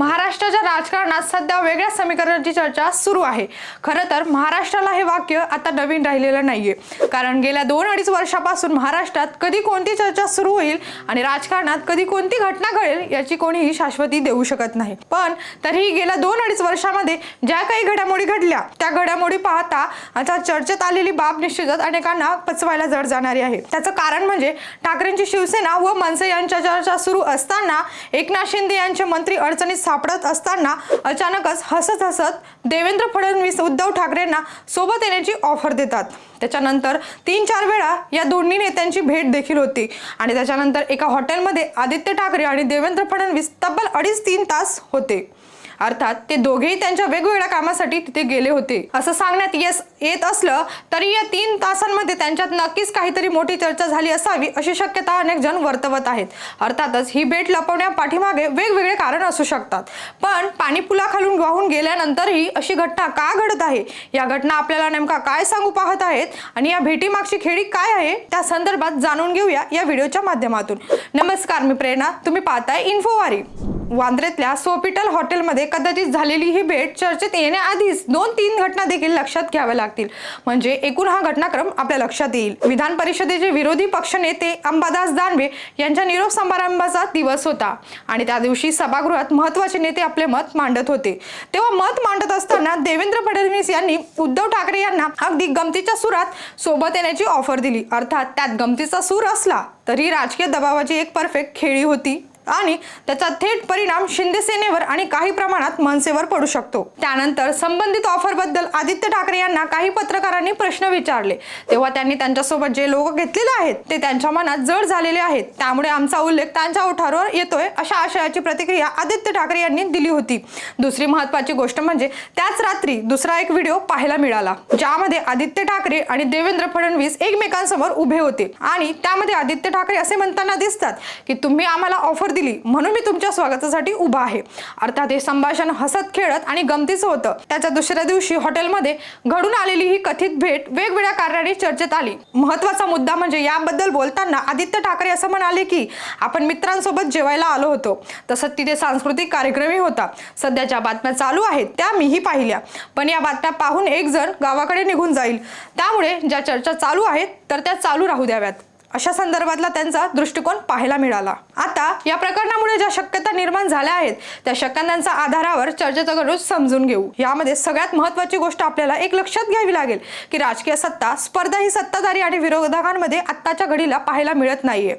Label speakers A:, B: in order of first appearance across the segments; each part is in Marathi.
A: महाराष्ट्राच्या राजकारणात सध्या वेगळ्या समीकरणाची चर्चा सुरू आहे. खरं तर महाराष्ट्राला हे वाक्य आता नवीन राहिलेलं नाहीये. कारण गेल्या दोन अडीच वर्षापासून महाराष्ट्रात कधी कोणती चर्चा सुरू होईल आणि राजकारणात कधी कोणती घटना घडेल याची कोणीही शाश्वती देऊ शकत नाही. पण तरीही गेल्या दोन अडीच वर्षामध्ये ज्या काही घडामोडी घडल्या त्या घडामोडी पाहता आता चर्चेत आलेली बाब निश्चितच अनेकांना पचवायला जड जाणारी आहे. त्याचं कारण म्हणजे ठाकरेंची शिवसेना व मनसे यांच्या चर्चा सुरू असताना एकनाथ शिंदे यांचे मंत्री अडचणीत सापडत असताना अचानकच हसत हसत देवेंद्र फडणवीस उद्धव ठाकरेंना सोबत येण्याची ऑफर देतात. त्याच्यानंतर तीन चार वेळा या दोन्ही नेत्यांची भेट देखील होती. आणि त्याच्यानंतर एका हॉटेलमध्ये आदित्य ठाकरे आणि देवेंद्र फडणवीस तब्बल अडीच तीन तास होते. अर्थात ते दोघेही त्यांच्या वेगवेगळ्या कामासाठी तिथे गेले होते. असं सांगण्यात येस येत असलं तरी या तीन तासांमध्ये त्यांच्यात नक्कीच काहीतरी मोठी चर्चा झाली असावी अशी शक्यता अनेक जण वर्तवत आहेत. अर्थातच ही भेट लपवण्या पाठीमागे वेगवेगळे कारण असू शकतात. पण पाणीपुलाखालून वाहून गेल्यानंतरही अशी घटना का घडत आहे? या घटना आपल्याला नेमका काय सांगू पाहत आहेत? आणि या भेटीमागची खेळी काय आहे? त्या संदर्भात जाणून घेऊया या व्हिडिओच्या माध्यमातून. नमस्कार मी प्रेरणा तुम्ही पाहताय इन्फोवारी. वांद्रेतल्या सोपिटल हॉटेलमध्ये कदाचित झालेली ही भेट चर्चेत येण्याआधीच दोन तीन घटना देखील लक्षात घ्याव्या लागतील. म्हणजे एकूण हा घटनाक्रम आपल्या लक्षात येईल. विधान परिषदेचे विरोधी पक्षनेते अंबादास दानवे यांच्या निरोप समारंभाचा दिवस होता आणि त्या दिवशी सभागृहात महत्त्वाचे नेते आपले मत मांडत होते. तेव्हा मत मांडत असताना देवेंद्र फडणवीस यांनी उद्धव ठाकरे यांना अगदी गमतीच्या सुरात सोबत येण्याची ऑफर दिली. अर्थात त्यात गमतीचा सूर असला तरी राजकीय दबावाची एक परफेक्ट खेळी होती. आणि त्याचा थेट परिणाम शिंदे सेनेवर आणि काही प्रमाणात मनसेवर पडू शकतो. त्यानंतर संबंधित ऑफरबद्दल आदित्य ठाकरे यांना काही पत्रकारांनी प्रश्न विचारले. तेव्हा त्यांनी त्यांच्यासोबत जे लोक घेतलेले आहेत ते त्यांच्या मनात जड झालेले आहेत. त्यामुळे आमचा उल्लेख त्यांच्या ओठावर येतोय अशा आशयाची प्रतिक्रिया आदित्य ठाकरे यांनी दिली होती. दुसरी महत्वाची गोष्ट म्हणजे त्याच रात्री दुसरा एक व्हिडिओ पाहायला मिळाला ज्यामध्ये आदित्य ठाकरे आणि देवेंद्र फडणवीस एकमेकांसमोर उभे होते. आणि त्यामध्ये आदित्य ठाकरे असे म्हणताना दिसतात की तुम्ही आम्हाला ऑफर दिली. म्हणून मी तुमच्या स्वागतासाठी उभा आहे. अर्थात हे संभाषण हसत खेळत आणि गमतीचं होतं. त्याच्या दुसऱ्या दिवशी हॉटेलमध्ये घडून आलेली ही कथित भेट वेगवेगळ्या कारणाने चर्चेत आली. महत्त्वाचा मुद्दा म्हणजे याबद्दल बोलताना आदित्य ठाकरे असं म्हणाले की आपण मित्रांसोबत जेवायला आलो होतो. तसंच तिथे सांस्कृतिक कार्यक्रमही होता. सध्या ज्या बातम्या चालू आहेत त्या मीही पाहिल्या. पण या बातम्या पाहून एक जण गावाकडे निघून जाईल. त्यामुळे ज्या चर्चा चालू आहेत तर त्या चालू राहू द्याव्यात. अशा संदर्भातला त्यांचा दृष्टिकोन पाहायला मिळाला. आता या प्रकरणामुळे ज्या शक्यता निर्माण झाल्या आहेत त्या शक्यतांच्या आधारावर चर्चेचा गरज समजून घेऊ. यामध्ये सगळ्यात महत्वाची गोष्ट आपल्याला एक लक्षात घ्यावी लागेल की राजकीय सत्ता स्पर्धा ही सत्ताधारी आणि विरोधकांमध्ये आत्ताच्या घडीला पाहायला मिळत नाहीये.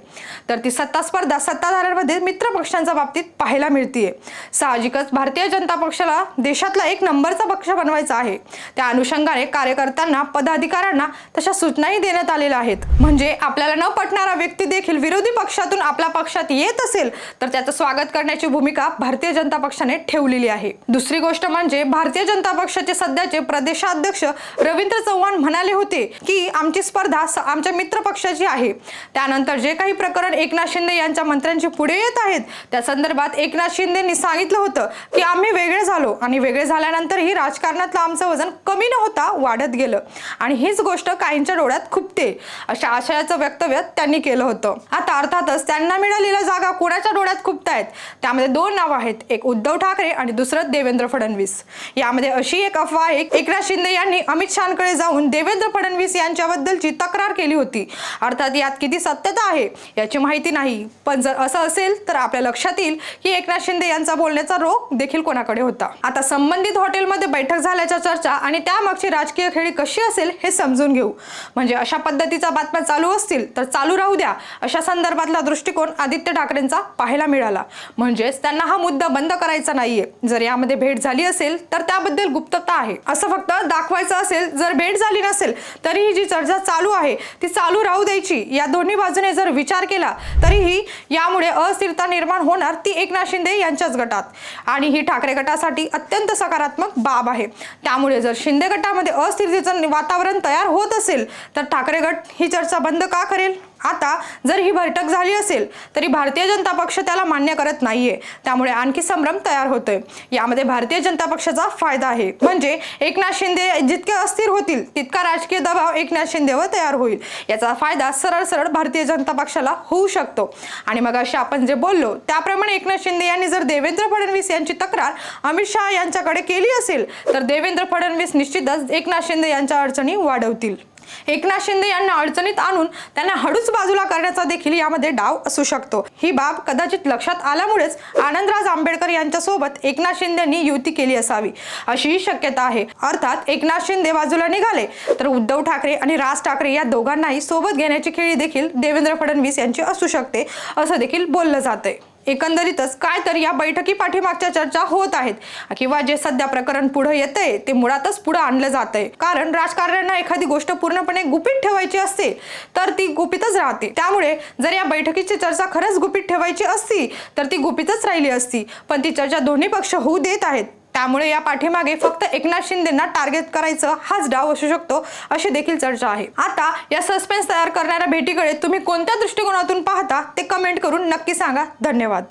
A: तर ती सत्ता स्पर्धा सत्ताधाऱ्यांमध्ये मित्र पक्षांच्या बाबतीत पाहायला मिळतीये. साहजिकच भारतीय जनता पक्षाला देशातला एक नंबरचा पक्ष बनवायचा आहे. त्या अनुषंगाने कार्यकर्त्यांना पदाधिकाऱ्यांना तशा सूचनाही देण्यात आलेल्या आहेत. म्हणजे आपल्याला न पटणारा व्यक्ती देखील विरोधी पक्षातून आपल्या पक्षात येत असेल तर त्याचं स्वागत करण्याची भूमिका भारतीय जनता पक्षाने ठेवलेली आहे. दुसरी गोष्ट म्हणजे भारतीय जनता पक्षाचे सध्याचे प्रदेशाध्यक्ष रवींद्र चव्हाण म्हणाले होते की आमची स्पर्धा आमच्या मित्र पक्षाची आहे. त्यानंतर जे काही प्रकरण एकनाथ शिंदे यांच्या मंत्र्यांची पुढे येत आहेत त्या संदर्भात एकनाथ शिंदेनी सांगितलं होतं की आम्ही वेगळे झालो आणि वेगळे झाल्यानंतरही राजकारणातलं आमचं वजन कमी न होता वाढत गेलं. आणि हीच गोष्ट काहींच्या डोळ्यात खुपते. अशा आशयाचं वक्तव्य त्यांनी केलं होतं. आता अर्थातच त्यांना मिळालेल्या जागा कोणाच्या डोळ्यात खुपतायत? त्यामध्ये दोन नावं आहेत. एक उद्धव ठाकरे आणि दुसरं देवेंद्र फडणवीस. यामध्ये अशी एक अफवा आहे एकनाथ शिंदे यांनी अमित शहाकडे जाऊन देवेंद्र फडणवीस यांच्याबद्दलची तक्रार केली होती. अर्थात यात किती सत्यता आहे याची माहिती नाही. पण जर असं असेल तर आपल्या लक्षात येईल की एकनाथ शिंदे यांचा बोलण्याचा रोग देखील कोणाकडे होता. आता संबंधित हॉटेलमध्ये बैठक झाल्याच्या चर्चा आणि त्यामागची राजकीय खेळी कशी असेल हे समजून घेऊ. म्हणजे अशा पद्धतीचा बातम्या चालू असतील तर चालू राहू द्या अशा संदर्भातला दृष्टिकोन आदित्य ठाकरेंचा पाहायला मिळाला. म्हणजेच त्यांना हा मुद्दा बंद करायचा नाहीये. जर यामध्ये भेट झाली असेल तर त्याबद्दल गुप्तता आहे. असं फक्त दाखवायचं असेल जर भेट झाली नसेल तरीही जी चर्चा चालू आहे ती चालू राहू द्यायची. या दोन्ही बाजूने जर विचार केला तरीही यामुळे अस्थिरता निर्माण होणार ती एकनाथ शिंदे यांच्याच गटात. आणि ही ठाकरे गटासाठी अत्यंत सकारात्मक बाब आहे. त्यामुळे जर शिंदे गटामध्ये अस्थिरतेचं वातावरण तयार होत असेल तर ठाकरे गट ही चर्चा बंद का करेल? आता जर ही बैठक झाली असेल तरी भारतीय जनता पक्ष त्याला मान्य करत नाहीये. त्यामुळे आणखी संभ्रम तयार होतोय. यामध्ये भारतीय जनता पक्षाचा फायदा आहे. म्हणजे एकनाथ शिंदे जितके अस्थिर होतील तितका राजकीय दबाव एकनाथ शिंदेवर तयार होईल. याचा फायदा सरळ सरळ भारतीय जनता पक्षाला होऊ शकतो. आणि मग अशी आपण जे बोललो त्याप्रमाणे एकनाथ शिंदे यांनी जर देवेंद्र फडणवीस यांची तक्रार अमित शहा यांच्याकडे केली असेल तर देवेंद्र फडणवीस निश्चितच एकनाथ शिंदे यांच्या अडचणी वाढवतील. एकनाथ शिंदे यांना अडचणीत आणून त्यांना हळूच बाजूला करण्याचा देखील यामध्ये डाव असू शकतो. ही बाब कदाचित लक्षात आल्यामुळेच आनंदराज आंबेडकर यांच्यासोबत एकनाथ शिंदेनी युती केली असावी अशीही शक्यता आहे. अर्थात एकनाथ शिंदे बाजूला निघाले तर उद्धव ठाकरे आणि राज ठाकरे या दोघांनाही सोबत घेण्याची खेळी देखील देवेंद्र फडणवीस यांची असू शकते असं देखील बोललं जातंय. एकंदरीतच काय तर या बैठकी पाठीमागच्या चर्चा होत आहेत. किंवा जे सध्या प्रकरण पुढे येतंय ते मुळातच पुढे आणलं जातंय. कारण राजकारण्यांना एखादी गोष्ट पूर्णपणे गुपित ठेवायची असते तर ती गुपितच राहते. त्यामुळे जर या बैठकीची चर्चा खरंच गुपित ठेवायची असती तर ती गुपितच राहिली असती. पण ती चर्चा दोन्ही पक्ष होऊ देत आहेत. त्यामुळे या पाठीमागे फक्त एकनाथ शिंदेना टार्गेट करायचं हाच डाव असू शकतो अशी देखील चर्चा आहे. आता या सस्पेन्स तयार करणाऱ्या भेटीकडे तुम्ही कोणत्या दृष्टिकोनातून पाहता ते कमेंट करून नक्की सांगा. धन्यवाद.